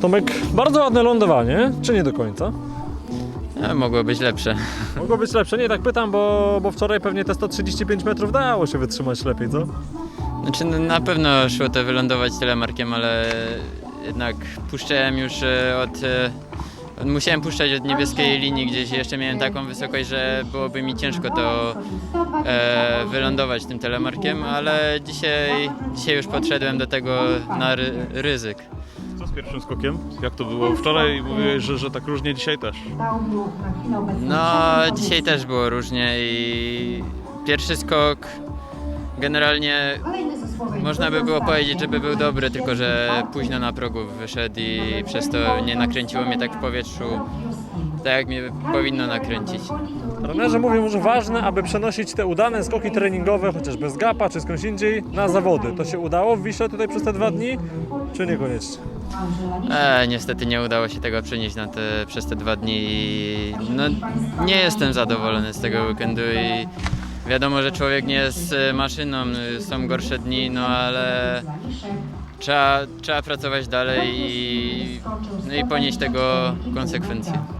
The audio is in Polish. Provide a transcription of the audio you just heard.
Tomek, bardzo ładne lądowanie, czy nie do końca? E, mogło być lepsze. Mogło być lepsze, nie tak pytam, bo, bo wczoraj pewnie te 135 metrów dało się wytrzymać lepiej, co? Znaczy no, na pewno szło to wylądować telemarkiem, ale jednak puszczałem już e, od... Musiałem puszczać od niebieskiej linii gdzieś, jeszcze miałem taką wysokość, że byłoby mi ciężko to e, wylądować tym telemarkiem, ale dzisiaj, dzisiaj już podszedłem do tego na ry, ryzyk. Co z pierwszym skokiem? Jak to było? Wczoraj mówiłeś, że, że tak różnie, dzisiaj też. No, dzisiaj też było różnie i pierwszy skok generalnie można by było powiedzieć, żeby był dobry, tylko że późno na progu wyszedł i przez to nie nakręciło mnie tak w powietrzu, tak jak mnie powinno nakręcić. Trenerzy mówią, że ważne, aby przenosić te udane skoki treningowe, chociażby z Gapa czy skądś indziej, na zawody. To się udało w Wiśle tutaj przez te dwa dni, czy niekoniecznie? E, niestety nie udało się tego przenieść na te, przez te dwa dni i no, nie jestem zadowolony z tego weekendu i wiadomo, że człowiek nie jest e, maszyną, y, są gorsze dni, no ale trzeba, trzeba pracować dalej i, no i ponieść tego konsekwencje.